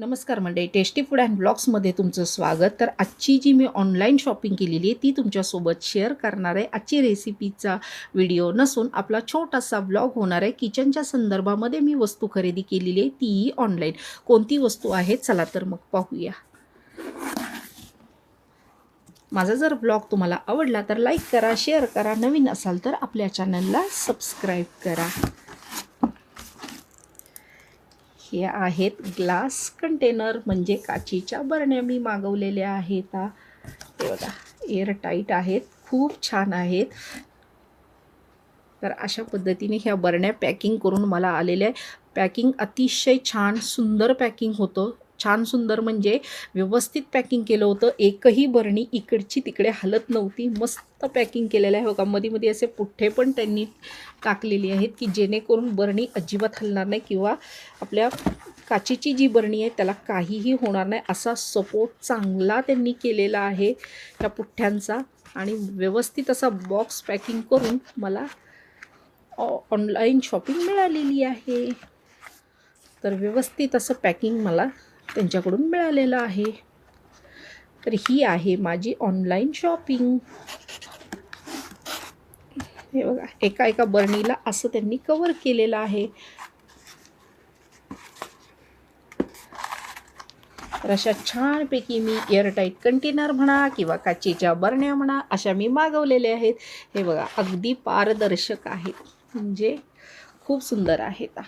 नमस्कार मंडळी. Tasty food and ब्लॉग्समध्ये तुमचं स्वागत. तर आजची जी मी ऑनलाईन शॉपिंग केलेली आहे ती तुमच्यासोबत शेअर करणार आहे. आजची रेसिपीचा व्हिडिओ नसून आपला छोटासा ब्लॉग होणार आहे. किचनच्या संदर्भामध्ये मी वस्तू खरेदी केलेली आहे तीही ऑनलाईन कोणती वस्तू आहे चला तर मग पाहूया. माझा जर ब्लॉग तुम्हाला आवडला तर लाईक करा शेअर करा. नवीन असाल तर आपल्या चॅनलला सबस्क्राईब करा. हे आहेत ग्लास कंटेनर म्हणजे काचीच्या बरण्या मी मागवलेल्या आहेत. ते बघा एअर टाईट आहेत खूप छान आहेत. तर अशा पद्धतीने ह्या बरण्या पॅकिंग करून मला आलेल्या आहे पॅकिंग अतिशय छान सुंदर पॅकिंग होतं. छान सुंदर म्हणजे व्यवस्थित पॅकिंग केलं होतं. एकही बरणी इकडची तिकडे हलत नव्हती. मस्त पॅकिंग केलेलं आहे. हो बघा मध्ये मध्ये असे पुठ्ठे पण त्यांनी टाकलेली आहेत की जेणेकरून बरणी अजिबात हलणार नाही किंवा आपल्या काचेची जी बरणी आहे त्याला काहीही होणार नाही. असा सपोर्ट चांगला त्यांनी केलेला आहे त्या पुठ्ठ्यांचा. आणि व्यवस्थित असा बॉक्स पॅकिंग करून मला ऑनलाईन शॉपिंग मिळालेली आहे. तर व्यवस्थित असं पॅकिंग मला त्यांच्याकडून मिळालेलं आहे. तर ही आहे माझी ऑनलाईन शॉपिंग हे बघा एका एका बरणीला असं त्यांनी कवर केलेलं आहे. तर अशा छानपैकी मी एअरटाईट कंटेनर म्हणा किंवा काचेच्या बरण्या म्हणा अशा मी मागवलेल्या आहेत. हे बघा अगदी पारदर्शक आहेत म्हणजे खूप सुंदर आहेत.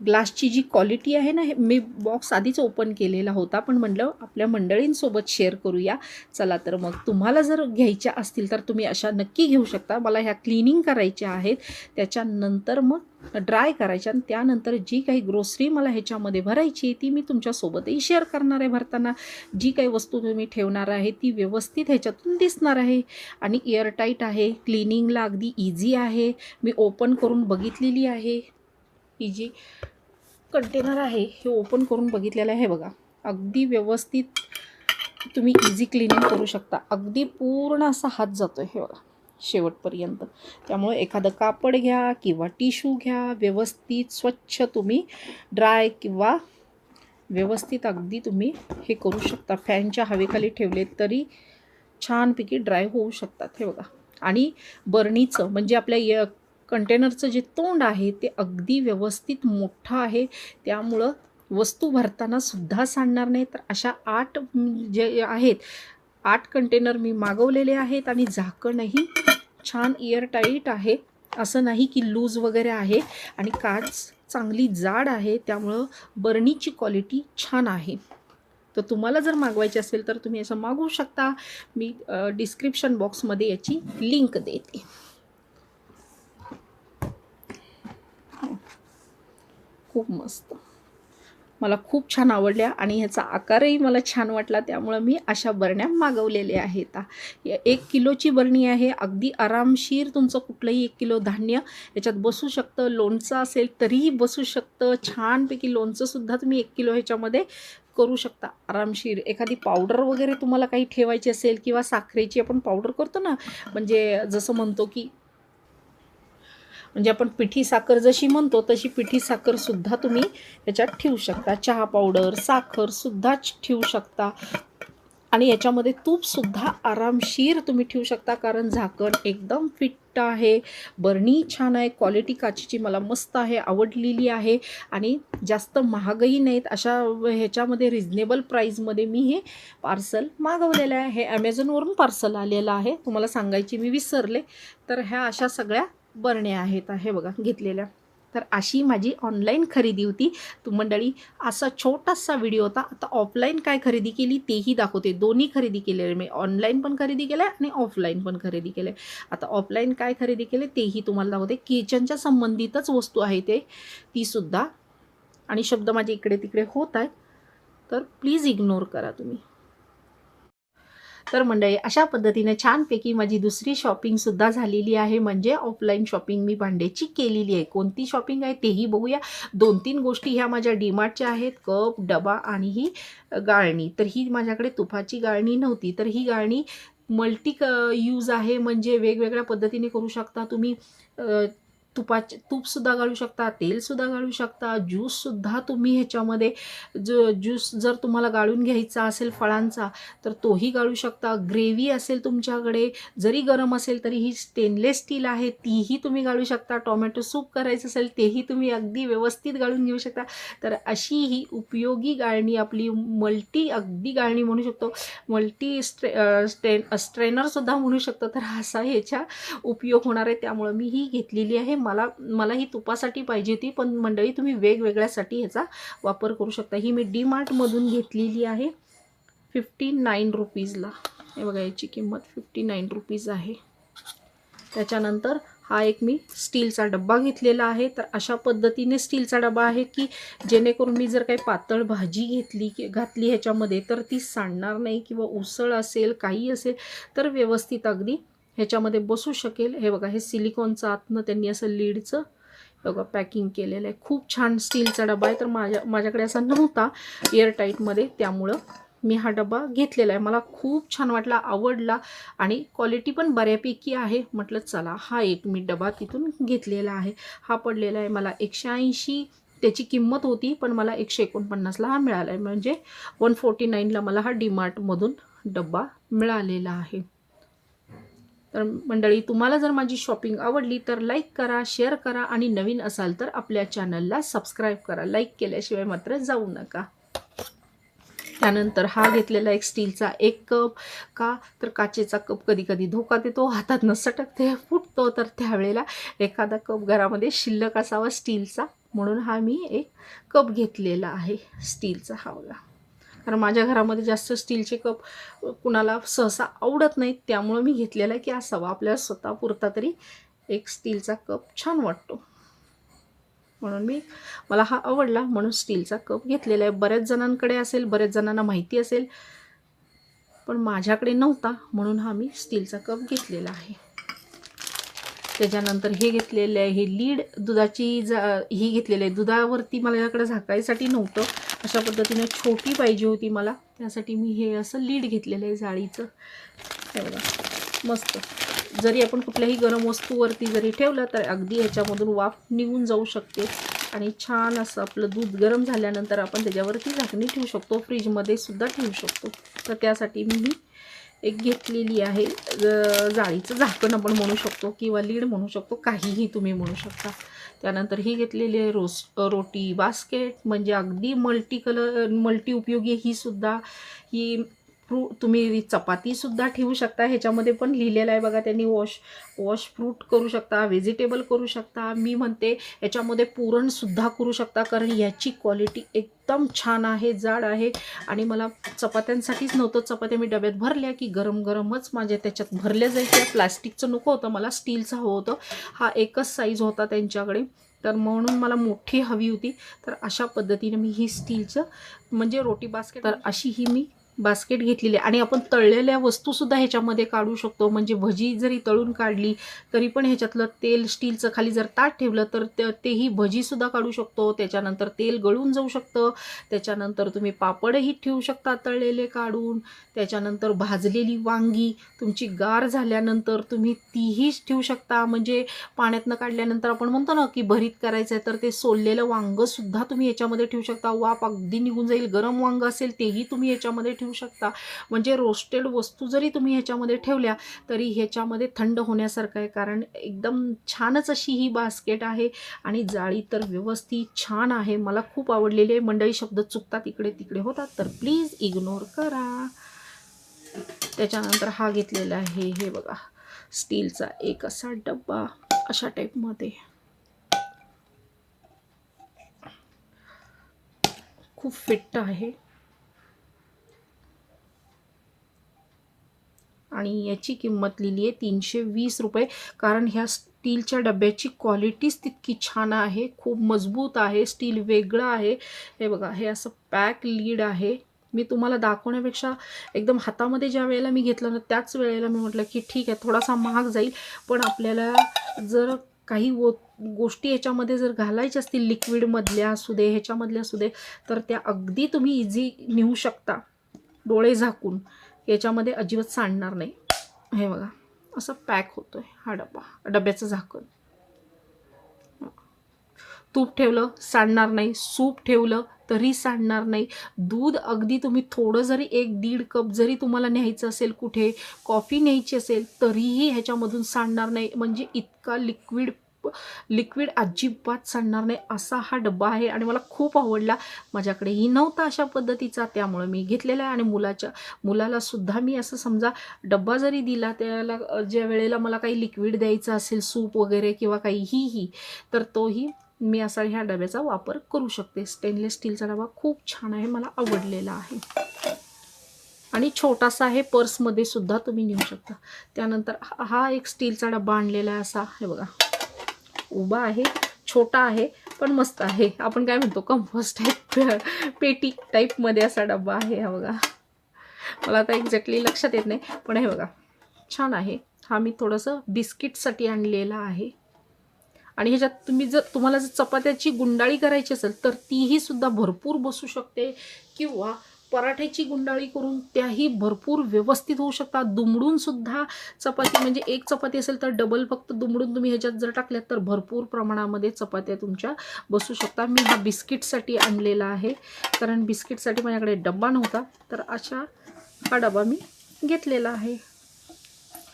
ग्लासची जी क्वालिटी आहे ना हे मी बॉक्स आधीच ओपन केलेला होता पण म्हटलं आपल्या मंडळींसोबत शेअर करूया. चला तर मग तुम्हाला जर घ्यायच्या असतील तर तुम्ही अशा नक्की घेऊ शकता. मला ह्या क्लिनिंग करायच्या आहेत त्याच्यानंतर मग ड्राय करायच्या आणि त्यानंतर जी काही ग्रोसरी मला ह्याच्यामध्ये भरायची आहे ती मी तुमच्यासोबतही शेअर करणार आहे भरताना. जी काही वस्तू तुम्ही ठेवणार आहे ती व्यवस्थित ह्याच्यातून दिसणार आहे. आणि एअरटाईट आहे क्लिनिंगला अगदी इझी आहे. मी ओपन करून बघितलेली आहे. इजी कंटेनर आहे हे ओपन करून बघितलेलं आहे बघा. अगदी व्यवस्थित तुम्ही इझी क्लिनिंग करू शकता. अगदी पूर्ण असा हात जातो आहे हे बघा शेवटपर्यंत. त्यामुळे एखादं कापड घ्या किंवा टिश्यू घ्या व्यवस्थित स्वच्छ तुम्ही ड्राय किंवा व्यवस्थित अगदी तुम्ही हे करू शकता. फॅनच्या हवेखाली ठेवले तरी छानपैकी ड्राय होऊ शकतात हे बघा. आणि बर्णीचं म्हणजे आपल्या य कंटेनरचं जे तोंड आहे ते अगदी व्यवस्थित मोठं आहे. त्यामुळं वस्तू भरताना सुद्धा सांडणार नाही. तर अशा आठ जे आहेत आठ कंटेनर मी मागवलेले आहेत आणि झाकणही छान एअरटाईट आहे. असं नाही की लूज वगैरे आहे आणि काच चांगली जाड आहे. त्यामुळं बरणीची क्वालिटी छान आहे. तर तुम्हाला जर मागवायची असेल तर तुम्ही असं मागवू शकता. मी डिस्क्रिप्शन बॉक्समध्ये याची लिंक देते. खूप मस्त. मला खूप छान आवडल्या आणि ह्याचा आकारही मला छान वाटला त्यामुळं मी अशा बरण्या मागवलेल्या आहेत. एक किलोची बरणी आहे अगदी आरामशीर तुमचं कुठलंही एक किलो धान्य याच्यात बसू शकतं लोणचं असेल तरीही बसू शकतं छानपैकी लोणचंसुद्धा तुम्ही एक किलो ह्याच्यामध्ये करू शकता आरामशीर. एखादी पावडर वगैरे तुम्हाला काही ठेवायची असेल किंवा साखरेची आपण पावडर करतो ना म्हणजे जसं म्हणतो की म्हणजे आपण पिठी साखर जशी म्हणतो तशी पिठी साखरसुद्धा तुम्ही याच्यात ठेवू शकता. चहा पावडर साखरसुद्धा ठेवू शकता. आणि याच्यामध्ये तूपसुद्धा आरामशीर तुम्ही ठेवू शकता कारण झाकण एकदम फिट्ट आहे. बरणी छान आहे क्वालिटी काचीची मला मस्त आहे आवडलेली आहे. आणि जास्त महागही नाहीत अशा ह्याच्यामध्ये रिजनेबल प्राईजमध्ये मी हे पार्सल मागवलेलं आहे. हे ॲमेझॉनवरून पार्सल आलेलं आहे. तुम्हाला सांगायची मी विसरले. तर ह्या अशा सगळ्या बरण्या आहेत हे बघा घेतलेल्या. तर अशी माझी ऑनलाईन खरेदी होती. तू मंडळी असा छोटासा व्हिडिओ होता. आता ऑफलाईन काय खरेदी केली तेही दाखवते. दोन्ही खरेदी केलेले मी. ऑनलाईन पण खरेदी केलं आहे आणि ऑफलाईन पण खरेदी केलं आहे आता ऑफलाईन काय खरेदी केले तेही तुम्हाला दाखवते. किचनच्या संबंधितच वस्तू आहे ते. तीसुद्धा आणि शब्द माझे इकडे तिकडे होत आहेत. तर प्लीज इग्नोर करा तुम्ही. तर मंडळी अशा पद्धतीने छानपैकी माझी दुसरी शॉपिंगसुद्धा झालेली आहे. म्हणजे ऑफलाईन शॉपिंग मी भांड्याची केलेली आहे. कोणती शॉपिंग आहे तेही बघूया. दोन तीन गोष्टी ह्या माझ्या डीमार्टच्या आहेत. कप डबा आणि ही गाळणी. तर ही माझ्याकडे तुपाची गाळणी नव्हती. तर ही गाळणी मल्टी क यूज आहे. म्हणजे वेगवेगळ्या पद्धतीने करू शकता. तुम्ही तुपाचे तूपसुद्धा घालू शकता तेलसुद्धा घालू शकता ज्यूससुद्धा तुम्ही ह्याच्यामध्ये ज ज्यूस जर तुम्हाला गाळून घ्यायचा असेल फळांचा तर तोही गाळू शकता. ग्रेव्ही असेल तुमच्याकडे जरी गरम असेल तरी ही स्टेनलेस स्टील आहे तीही तुम्ही गाळू शकता. टोमॅटो सूप करायचं असेल तेही तुम्ही अगदी व्यवस्थित गाळून घेऊ शकता. तर अशी ही उपयोगी गाळणी आपली मल्टी अगदी गाळणी म्हणू शकतो. मल्टी स्ट्रे स्ट्रेन स्ट्रेनरसुद्धा म्हणू शकतो. तर असा ह्याच्या उपयोग होणार आहे. त्यामुळं मी ही घेतलेली आहे. मला मला ही तुपासाठी पाहिजे होती पण मंडळी तुम्ही वेगवेगळ्यासाठी ह्याचा वापर करू शकता. ही मी डी मार्टमधून घेतलेली आहे. फिफ्टी नाईन रुपीजला. हे बघा याची किंमत फिफ्टी नाईन रुपीज आहे. त्याच्यानंतर हा एक मी स्टीलचा डब्बा घेतलेला आहे. तर अशा पद्धतीने स्टीलचा डबा आहे की जेणेकरून मी जर काही पातळ भाजी घेतली की घातली ह्याच्यामध्ये तर ती सांडणार नाही किंवा उसळ असेल काही असेल तर व्यवस्थित अगदी ह्याच्यामध्ये बसू शकेल. हे बघा हे सिलिकॉनचं आतनं त्यांनी असं लीडचं बघा पॅकिंग केलेलं आहे. खूप छान स्टीलचा डबा आहे. तर माझ्या माझ्याकडे असा नव्हता एअरटाईटमध्ये. त्यामुळं मी हा डबा घेतलेला आहे. मला खूप छान वाटला आवडला आणि क्वालिटी पण बऱ्यापैकी आहे. म्हटलं चला हा एक मी डबा तिथून घेतलेला आहे. हा पडलेला आहे मला एकशे ऐंशी. त्याची किंमत होती पण मला एकशे एकोणपन्नासला हा मिळाला आहे. म्हणजे वन फोर्टी नाईनला मला हा डीमार्टमधून डब्बा मिळालेला आहे. तर मंडळी तुम्हाला जर माझी शॉपिंग आवडली तर लाईक करा शेअर करा आणि नवीन असाल तर आपल्या चॅनलला सबस्क्राईब करा. लाईक केल्याशिवाय मात्र जाऊ नका. त्यानंतर हा घेतलेला एक स्टीलचा एक कप का? तर काचेचा कप कधी कधी धोका देतो हातात न सटकते फुटतो. तर त्यावेळेला एखादा कप घरामध्ये शिल्लक असावा स्टीलचा म्हणून हा मी एक कप घेतलेला आहे स्टीलचा हा बघा. कारण माझ्या घरामध्ये जास्त स्टीलचे कप कुणाला सहसा आवडत नाहीत त्यामुळं मी घेतलेला आहे की असावा आपल्याला स्वतः पुरता तरी एक स्टीलचा कप छान वाटतो. म्हणून मी मला हा आवडला म्हणून स्टीलचा कप घेतलेला आहे. बऱ्याच जणांकडे असेल बऱ्याच जणांना माहिती असेल पण माझ्याकडे नव्हता म्हणून हा मी स्टीलचा कप घेतलेला आहे. त्याच्यानंतर हे घेतलेले आहे हे लीड दुधाची जा ही घेतलेली आहे. दुधावरती माझ्याकडे झाकायसाठी नव्हतं अशा पद्धतीने छोटी पाहिजे होती मला. त्यासाठी मी हे असं लीड घेतलेलं आहे जाळीचं. हे बघा मस्त. जरी आपण कुठल्याही गरम वस्तूवरती जरी ठेवलं तर अगदी ह्याच्यामधून वाफ निघून जाऊ शकते. आणि छान असं आपलं दूध गरम झाल्यानंतर आपण त्याच्यावरती झाकणी ठेवू शकतो. फ्रीजमध्ये सुद्धा ठेवू शकतो. तर त्यासाठी मी ही एक घेतलेली आहे जाळीचं झाकण आपण म्हणू शकतो किंवा लीड म्हणू शकतो. काहीही तुम्ही म्हणू शकता. त्यानंतर ही घेतलेली आहे रोस रोटी. बास्केट म्हणजे अगदी मल्टी कलर मल्टी उपयोगी ही सुद्धा ही फ्रू तुम्ही चपातीसुद्धा ठेवू शकता. ह्याच्यामध्ये पण लिहिलेलं आहे बघा त्यांनी वॉश वॉश फ्रूट करू शकता व्हेजिटेबल करू शकता. मी म्हणते याच्यामध्ये पुरणसुद्धा करू शकता कारण याची क्वालिटी एकदम छान आहे जाड आहे. आणि मला चपात्यांसाठीच नव्हतं चपात्या मी डब्यात भरल्या की गरम गरमच माझ्या त्याच्यात भरल्या जायच्या. प्लास्टिकचं नको होतं मला स्टीलचं हवं होतं. हा एकच साईज होता त्यांच्याकडे. तर म्हणून मला मोठी हवी होती. तर अशा पद्धतीने मी ही स्टीलचं म्हणजे रोटी बास्केट तर अशी ही मी बास्केट घेतलेली आणि आपण तळलेल्या वस्तूसुद्धा ह्याच्यामध्ये काढू शकतो. म्हणजे भजी जरी तळून काढली तरी पण ह्याच्यातलं तेल स्टीलचं खाली जर ताट ठेवलं तर तेही भजीसुद्धा काढू शकतो. त्याच्यानंतर तेल गळून जाऊ शकतं. त्याच्यानंतर तुम्ही पापडही ठेवू शकता तळलेले काढून. त्याच्यानंतर भाजलेली वांगी तुमची गार झाल्यानंतर तुम्ही तीही ठेवू शकता. म्हणजे पाण्यातनं काढल्यानंतर आपण म्हणतो ना की भरीत करायचं आहे तर ते सोललेलं वांगंसुद्धा तुम्ही याच्यामध्ये ठेवू शकता. वाफ अगदी निघून जाईल. गरम वांग असेल तेही तुम्ही याच्यामध्ये ठेवू शकता. म्हणजे रोस्टेड वस्तू जरी तुम्ही ह्याच्यामध्ये ठेवल्या तरी ह्याच्यामध्ये थंड होण्यासारखं आहे. कारण एकदम छानच अशी ही बास्केट आहे आणि जाळी तर व्यवस्थित छान आहे. मला खूप आवडलेली आहे. मंडळी शब्द चुकतात इकडे तिकडे होतात तर प्लीज इग्नोर करा. त्याच्यानंतर हा घेतलेला आहे. हे बघा स्टीलचा एक असा डब्बा अशा टाईपमध्ये खूप फिट्ट आहे. आणि याची किंमत लिहिली आहे तीनशे वीस रुपये. कारण ह्या स्टीलच्या डब्याची क्वालिटीच तितकी छान आहे खूप मजबूत आहे स्टील वेगळं आहे. हे बघा हे असं पॅक लीड आहे. मी तुम्हाला दाखवण्यापेक्षा एकदम हातामध्ये ज्या वेळेला मी घेतलं ना त्याच वेळेला मी म्हटलं की ठीक आहे थोडासा महाग जाईल. पण आपल्याला जर काही वो गोष्टी याच्यामध्ये जर घालायच्या असतील लिक्विडमधल्या असू दे ह्याच्यामधल्या असू दे तर त्या अगदी तुम्ही इझी नेऊ शकता. डोळे झाकून. याच्यामध्ये अजिबात सांडणार नाही. हे बघा असं पॅक होतो आहे हा डबा डब्याचं झाकण. तूप ठेवलं सांडणार नाही. सूप ठेवलं तरी सांडणार नाही. दूध अगदी तुम्ही थोडं जरी एक दीड कप जरी तुम्हाला न्यायचं असेल कुठे कॉफी न्यायची असेल तरीही ह्याच्यामधून सांडणार नाही. म्हणजे इतका लिक्विड लिक्विड अजिबात सांडणार नाही असा हा डब्बा आहे आणि मला खूप आवडला. माझ्याकडेही नव्हता अशा पद्धतीचा त्यामुळे मी घेतलेला आहे आणि मुलाच्या मुलाला सुद्धा मी असं समजा डब्बा जरी दिला त्याला ज्या वेळेला मला काही लिक्विड द्यायचं असेल सूप वगैरे किंवा काहीही तर तोही मी असा ह्या डब्याचा वापर करू शकते. स्टेनलेस स्टीलचा डबा खूप छान आहे मला आवडलेला आहे. आणि छोटासा हे पर्समध्ये सुद्धा तुम्ही नेऊ शकता. त्यानंतर हा- हा एक स्टीलचा डब्बा आणलेला आहे असा हे बघा. उभा आहे छोटा आहे पण मस्त आहे. आपण काय म्हणतो कंपोस्ट टाईप पेटी टाईपमध्ये असा डब्बा आहे हा बघा. मला आता एक्झॅक्टली लक्षात येत नाही पण हे बघा छान आहे. हा मी थोडंसं बिस्किटसाठी आणलेला आहे. आणि ह्याच्यात तुम्ही जर तुम्हाला जर चपात्याची गुंडाळी करायची असेल तर तीही सुद्धा भरपूर बसू शकते किंवा पराठ्याची गुंडाळी करून त्याही भरपूर व्यवस्थित होऊ शकतात. दुमडून सुद्धा चपाती म्हणजे एक चपाती असेल तर डबल फक्त दुमडून तुम्ही ह्याच्यात जर टाकल्यात तर भरपूर प्रमाणामध्ये चपात्या तुमच्या बसू शकतात. मी हा बिस्किटसाठी आणलेला आहे. कारण बिस्किटसाठी माझ्याकडे डब्बा नव्हता. तर अशा हा डबा मी घेतलेला आहे.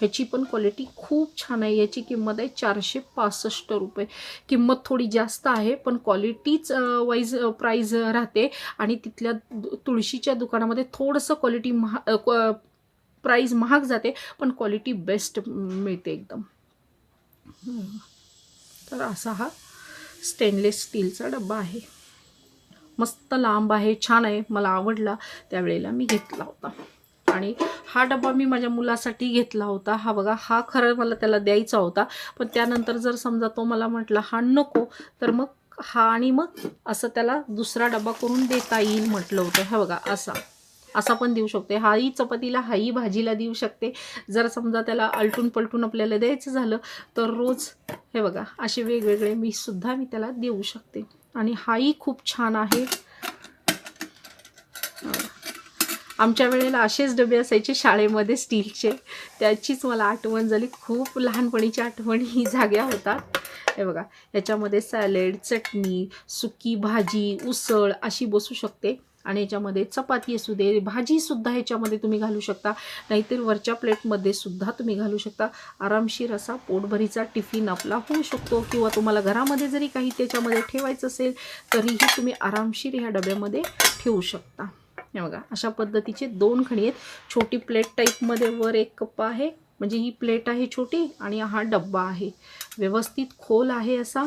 ह्याची पण क्वालिटी खूप छान आहे. याची किंमत आहे चारशे पासष्ट रुपये. किंमत थोडी जास्त आहे पण क्वालिटीच वाईज प्राईज राहते. आणि तिथल्या दु- तुळशीच्या दुकानामध्ये थोडंसं क्वालिटी महा प्राईज महाग जाते पण क्वालिटी बेस्ट मिळते एकदम. तर असा हा स्टेनलेस स्टीलचा डब्बा आहे. मस्त लांब आहे छान आहे. मला आवडला. त्यावेळेला मी घेतला होता. आणि हा डबा मी माझ्या मुलासाठी घेतला होता. हा बघा हा खरं मला त्याला द्यायचा होता. पण त्यानंतर जर समजा तो मला म्हटला हा नको तर मग हा आणि मग असं त्याला दुसरा डबा करून देता येईल म्हटलं होतं. हा बघा असा. असा पण देऊ शकते हाही चपातीला हाही भाजीला देऊ शकते. जर समजा त्याला आलटून पलटून आपल्याला द्यायचं झालं तर रोज हे बघा असे वेगवेगळे मी सुद्धा मी त्याला देऊ शकते. आणि हाही खूप छान आहे. आमच्या वेळेला असेच डबे असायचे शाळेमध्ये स्टीलचे. त्याचीच मला आठवण झाली. खूप लहानपणीच्या आठवणी जाग्या होतात. हे बघा याच्यामध्ये सॅलेड चटणी सुकी भाजी उसळ अशी बसू शकते. आणि याच्यामध्ये चपाती असू दे भाजीसुद्धा ह्याच्यामध्ये तुम्ही घालू शकता. नाहीतर वरच्या प्लेटमध्ये सुद्धा तुम्ही घालू शकता. आरामशीर असा पोटभरीचा टिफिन आपला होऊ शकतो. किंवा तुम्हाला घरामध्ये जरी काही त्याच्यामध्ये ठेवायचं असेल तरीही तुम्ही आरामशीर ह्या डब्यामध्ये ठेवू शकता. हे बघा अशा पद्धतीचे दोन खणी आहेत. छोटी प्लेट टाईपमध्ये वर एक कप्पा आहे. म्हणजे ही प्लेट आहे छोटी आणि हा डब्बा आहे. व्यवस्थित खोल आहे असा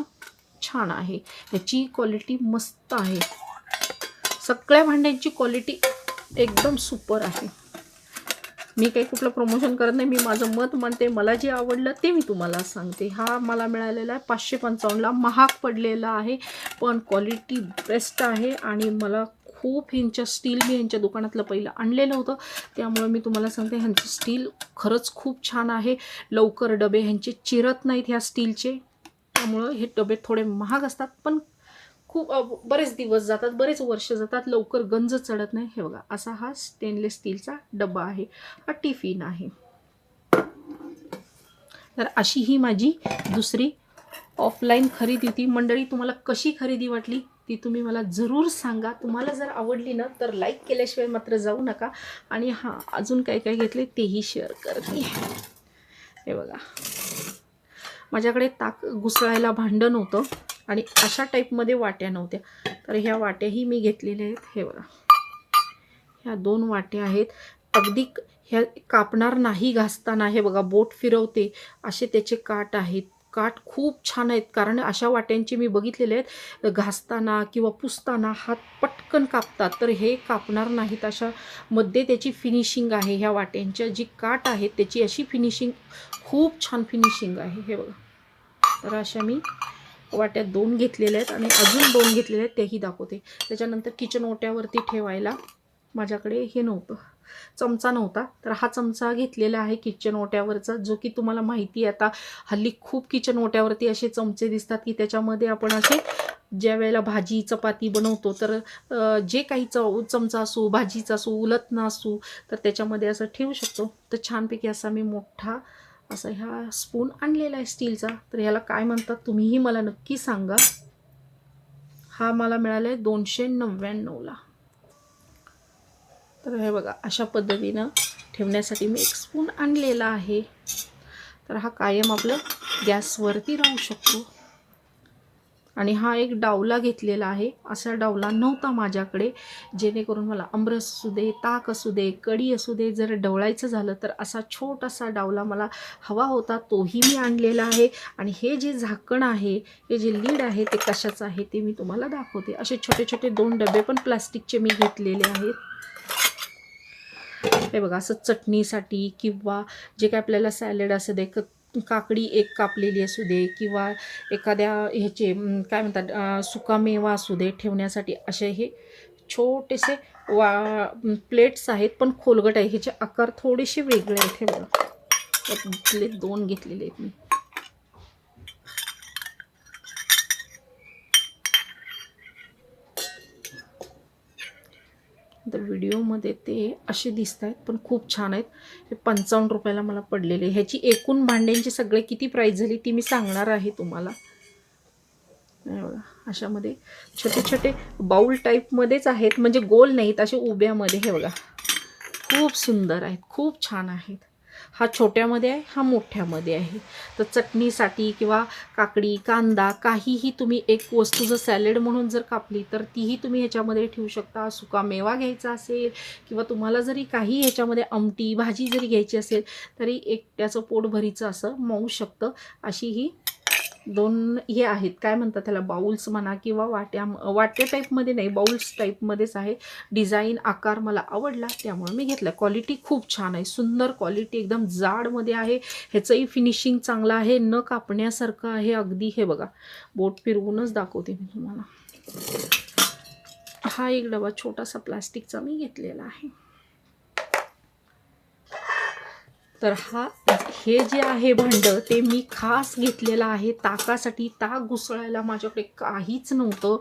छान आहे. याची क्वालिटी मस्त आहे. सगळ्या भांड्यांची क्वालिटी एकदम सुपर आहे. मी काही कुठलं प्रमोशन करत नाही. मी माझं मत मानते मला जे आवडलं ते मी तुम्हाला सांगते. हा मला मिळालेला आहे पाचशे पंचावन्नला महाग पडलेला आहे. पण क्वालिटी बेस्ट आहे आणि मला खूप ह्यांच्या स्टील मी ह्यांच्या दुकानातलं पहिलं आणलेलं होतं. त्यामुळे मी तुम्हाला सांगते ह्यांचं स्टील खरंच खूप छान आहे. लवकर डबे ह्यांचे चिरत नाहीत ह्या स्टीलचे त्यामुळं हे डबे थोडे महाग असतात पण खूप बरेच दिवस जातात बरेच वर्ष जातात लवकर गंज चढत नाही. हे बघा असा हा स्टेनलेस स्टीलचा डबा आहे. हा टिफिन आहे. तर अशी ही माझी दुसरी ऑफलाईन खरेदी होती. मंडळी तुम्हाला कशी खरेदी वाटली? ती तुम्ही मला जरूर सांगा. तुम्हाला जर आवडली ना तर लाईक केल्याशिवाय मात्र जाऊ नका. आणि हां अजून काय काय घेतले तेही शेअर करते हे बघा. माझ्याकडे ताक घुसळायला भांडं नव्हतं आणि अशा टाईपमध्ये वाट्या नव्हत्या. तर ह्या वाट्याही मी घेतलेल्या आहेत. हे बघा. ह्या दोन वाट्या आहेत. अगदी ह्या कापणार नाही घासताना. हे बघा बोट फिरवते. असे त्याचे काट आहेत. काठ खूप छान आहेत. कारण अशा वाट्यांचे मी बघितलेले आहेत. घासताना किंवा पुसताना हात पटकन कापतात. तर हे कापणार नाहीत अशा मध्ये त्याची फिनिशिंग आहे ह्या वाट्यांच्या. जी काठ आहेत त्याची अशी फिनिशिंग खूप छान फिनिशिंग आहे. हे बघा. तर अशा मी वाट्या दोन घेतलेल्या आहेत आणि अजून दोन घेतलेल्या आहेत. तेही दाखवते. त्याच्यानंतर किचन ओट्यावरती ठेवायला माझ्याकडे हे नव्हतं. चमचा नव्हता. तर हा चमचा घेतलेला आहे किचन ओट्यावरचा जो की तुम्हाला माहिती आहे आता हल्ली खूप किचन ओट्यावरती असे चमचे दिसतात की त्याच्यामध्ये आपण असे ज्या वेळेला भाजी चपाती बनवतो तर जे काही च चमचा असू भाजीचा असू उलतना असू तर त्याच्यामध्ये असं ठेवू शकतो. तर छानपैकी असा मी मोठा असा ह्या स्पून आणलेला आहे स्टीलचा तर ह्याला काय म्हणतात तुम्हीही मला नक्की सांगा. हा मला मिळाला आहे दोनशे नव्याण्णवला. तर हे बघा अशा पद्धतीनं ठेवण्यासाठी मी एक स्पून आणलेला आहे. तर हा कायम आपलं गॅसवरती राहू शकतो. आणि हा एक डावला घेतलेला आहे. असा डावला नव्हता माझ्याकडे. जेणेकरून मला अमरस असू दे ताक असू दे कढी असू दे जर डवळायचं झालं तर असा छोटासा डावला मला हवा होता तोही मी आणलेला आहे. आणि हे जे झाकण आहे हे जे लीड आहे ते कशाचं आहे ते मी तुम्हाला दाखवते. असे छोटे छोटे दोन डबे पण प्लास्टिकचे मी घेतलेले आहेत. हे बघा असं चटणीसाठी किंवा जे काय आपल्याला सॅलड असं दे क काकडी एक कापलेली असू दे किंवा एखाद्या ह्याचे काय म्हणतात सुकामेवा असू दे ठेवण्यासाठी असे हे छोटेसे वा प्लेट्स आहेत पण खोलगट आहे. ह्याचे आकार थोडेसे वेगळे आहेत हे बघा. दोन घेतलेले आहेत मी. तर व्हिडिओमध्ये ते असे दिसत आहेत पण खूप छान आहेत. हे पंचावन्न रुपयाला मला पडलेले. ह्याची एकूण भांड्यांची सगळे किती प्राईस झाली ती मी सांगणार आहे तुम्हाला. हे बघा अशामध्ये छोटे छोटे बाऊल टाईपमध्येच आहेत. म्हणजे गोल नाहीत असे उभ्यामध्ये. हे बघा खूप सुंदर आहेत खूप छान आहेत. हा छोट्यामध्ये आहे हा मोठ्यामध्ये आहे. तर चटणीसाठी किंवा काकडी कांदा काहीही तुम्ही एक वस्तू जर सॅलेड म्हणून जर कापली तर तीही तुम्ही ह्याच्यामध्ये ठेवू शकता. सुका मेवा घ्यायचा असेल किंवा तुम्हाला जरी काही ह्याच्यामध्ये आमटी भाजी जरी घ्यायची असेल तरी एकट्याचं पोट भरीचं असं मऊ शकतं अशी ही दोन हे आहेत. काय म्हणतात त्याला? बाउल्स म्हणा किंवा वाट्या वाट्या टाईपमध्ये नाही बाउल्स टाईपमध्येच आहे. डिझाईन आकार मला आवडला त्यामुळे मी घेतला. क्वालिटी खूप छान आहे. सुंदर क्वालिटी एकदम जाडमध्ये आहे. ह्याचंही फिनिशिंग चांगलं आहे. न कापण्यासारखं आहे. अगदी हे बघा. बोट फिरवूनच दाखवते मी तुम्हाला. हा एक डबा छोटासा प्लास्टिकचा मी घेतलेला आहे. तर हा हे जे आहे भांडं ते मी खास घेतलेलं आहे. ताकासाठी ताक घुसळायला माझ्याकडे काहीच नव्हतं.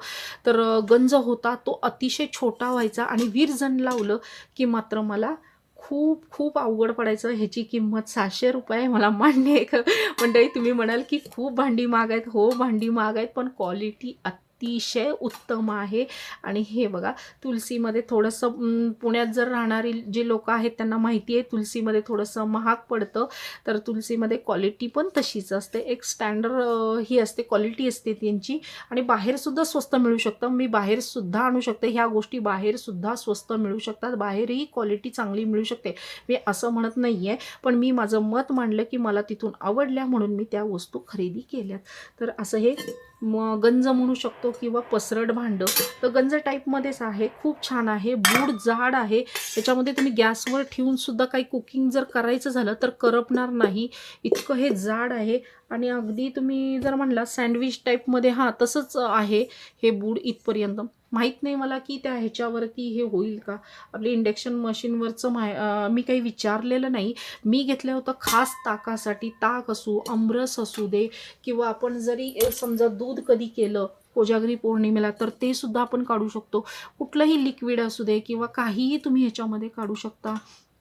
तर गंज होता तो अतिशय छोटा व्हायचा आणि वीरजण लावलं की मात्र मला खूप खूप अवघड पडायचं. ह्याची किंमत सहाशे रुपये मला मान्य आहे. का मंडळी तुम्ही म्हणाल की खूप भांडी महाग आहेत. हो भांडी महाग आहेत पण क्वालिटी अतिशय उत्तम आहे. आणि हे बघा तुलसीमध्ये थोडंसं पुण्यात जर राहणारी जे लोक आहेत त्यांना माहिती आहे तुलसीमध्ये थोडंसं महाग पडतं तर तुलसीमध्ये क्वालिटी पण तशीच असते. एक स्टँडर्ड ही असते क्वालिटी असते त्यांची. आणि बाहेरसुद्धा स्वस्त मिळू शकतं. मी बाहेरसुद्धा आणू शकते. ह्या गोष्टी बाहेरसुद्धा स्वस्त मिळू शकतात. बाहेरही क्वालिटी चांगली मिळू शकते. मी असं म्हणत नाही आहे पण मी माझं मत मांडलं की मला तिथून आवडल्या म्हणून मी त्या वस्तू खरेदी केल्यात. तर असं हे म गंज म्हणू शकतो किंवा पसरट भांडं. तर गंज टाईपमध्येच आहे. खूप छान आहे. बूड जाड आहे. त्याच्यामध्ये तुम्ही गॅसवर ठेवूनसुद्धा काही कुकिंग जर करायचं झालं तर करपणार नाही. इतकं हे जाड आहे. आणि अगदी तुम्ही जर म्हणला सँडविच टाईपमध्ये हां तसंच आहे हे बूड इथपर्यंत. माहीत नाही मला की त्या ह्याच्यावरती हे होईल का? आपले इंडक्शन मशीनवरचं माय मी काही विचारलेलं नाही. मी घेतलं होतं खास ताकासाठी. ताक असू अमरस असू दे किंवा आपण जरी समजा दूध कधी केलं कोजागरी पौर्णिमेला तर ते सुद्धा आपण काढू शकतो. कुठलंही लिक्विड असू दे किंवा काहीही तुम्ही ह्याच्यामध्ये काढू शकता.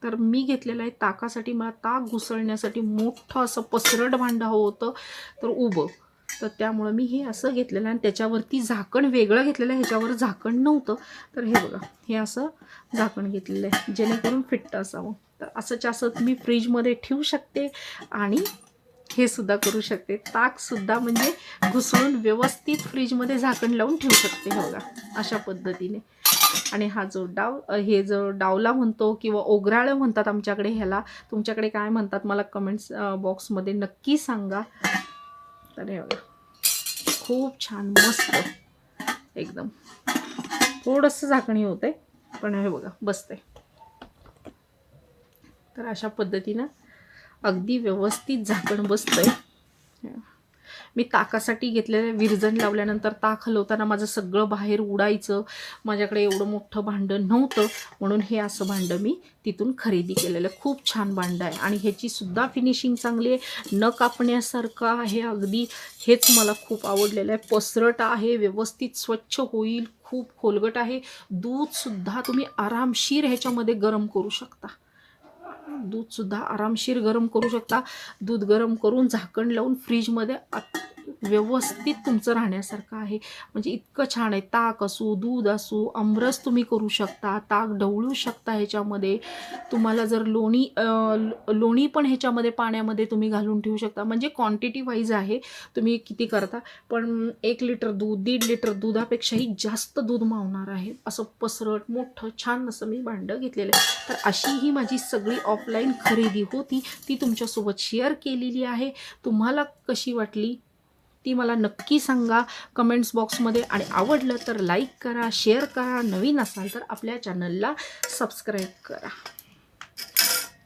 तर मी घेतलेलं आहे ताकासाठी. मला ताक घुसळण्यासाठी मोठं असं पसरट भांडं हवं होतं. तर उभं. तर त्यामुळं मी हे असं घेतलेलं आणि त्याच्यावरती झाकण वेगळं घेतलेलं आहे ह्याच्यावर झाकण नव्हतं. तर हे बघा हे असं झाकण घेतलेलं आहे जेणेकरून फिट्ट असावं. तर असंच असं मी फ्रीजमध्ये ठेवू शकते आणि हे सुद्धा करू शकते. ताकसुद्धा म्हणजे घुसळून व्यवस्थित फ्रीजमध्ये झाकण लावून ठेवू शकते हे बघा अशा पद्धतीने. आणि हा जो डाव हे जो डावला म्हणतो किंवा ओगराळं म्हणतात आमच्याकडे ह्याला तुमच्याकडे काय म्हणतात मला कमेंट्स बॉक्समध्ये नक्की सांगा. तर हे बघा. खूप छान मस्त. एकदम. थोडंसं झाकणी होतंय पण हे बघा बसतंय. तर अशा पद्धतीनं अगदी व्यवस्थित झाकण बसतंय. मी ताकासाठी घेतलेलं विरजण लावल्यानंतर ताक हलवताना माझं सगळं बाहेर उडायचं. माझ्याकडे एवढं मोठं भांडं नव्हतं. म्हणून हे असं भांडं मी तिथून खरेदी केलेलं खूप छान भांडं आहे. आणि ह्याची सुद्धा फिनिशिंग चांगली आहे. न कापण्यासारखं आहे अगदी. हेच मला खूप आवडलेलं आहे. पसरट आहे. व्यवस्थित स्वच्छ होईल. खूप खोलगट आहे. दूधसुद्धा तुम्ही आरामशीर ह्याच्यामध्ये गरम करू शकता. दूधसुद्धा आरामशीर गरम करू शकता. दूध गरम करून झाकण लावून फ्रीजमध्ये व्यवस्थित तुमचं राहण्यासारखं आहे. म्हणजे इतकं छान आहे. ताक असू दूध असू आमरस तुम्ही करू शकता. ताक ढवळू शकता ह्याच्यामध्ये. तुम्हाला जर लोणी लोणी पण ह्याच्यामध्ये पाण्यामध्ये तुम्ही घालून ठेवू शकता. म्हणजे क्वांटिटी वाईज आहे. तुम्ही किती करता. पण एक लिटर दूध दीड लिटर दुधापेक्षाही जास्त दूध मावणार आहे. असं पसरट मोठं छान असं मी भांडं घेतलेलं आहे. तर अशी ही माझी सगळी ऑफलाईन खरेदी होती. ती तुमच्यासोबत शेअर केलेली आहे. तुम्हाला कशी वाटली? ती मला नक्की सांगा. कमेंट्स बॉक्समध्ये आणि आवडलं तर लाईक करा शेअर करा. नवीन असाल तर आपल्या चॅनलला सबस्क्राईब करा.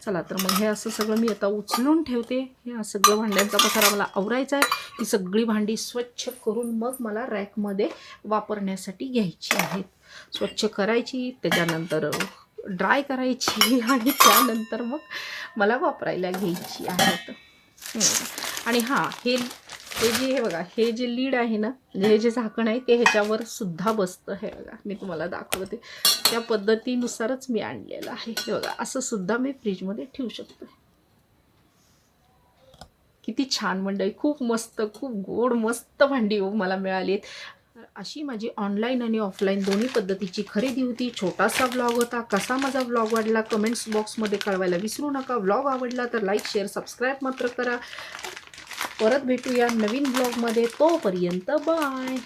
चला तर मग हे असं सगळं मी आता उचलून ठेवते. हे सगळं भांड्यांचा पसारा मला आवरायचा आहे. ही सगळी भांडी स्वच्छ करून मग मला रॅकमध्ये वापरण्यासाठी घ्यायची आहेत. स्वच्छ करायची त्याच्यानंतर ड्राय करायची आणि त्यानंतर मग मला वापरायला घ्यायची आहेत. आणि हां हे हे जे हे बघा हे जे लीड आहे ना म्हणजे हे जे झाकण आहे ते ह्याच्यावर सुद्धा बसतं हे बघा. मी तुम्हाला दाखवते. त्या पद्धतीनुसारच मी आणलेलं आहे. हे बघा असं सुद्धा मी फ्रीजमध्ये ठेवू शकते. किती छान मंडळी खूप मस्त खूप गोड मस्त भांडी हो मला मिळाली आहेत अशी माझी ऑनलाईन आणि ऑफलाईन दोन्ही पद्धतीची खरेदी होती. छोटासा ब्लॉग होता. कसा माझा ब्लॉग वाढला कमेंट्स बॉक्समध्ये कळवायला विसरू नका. ब्लॉग आवडला तर लाईक शेअर सबस्क्राईब मात्र करा. परत भेटूया नवीन ब्लॉगमध्ये तोपर्यंत बाय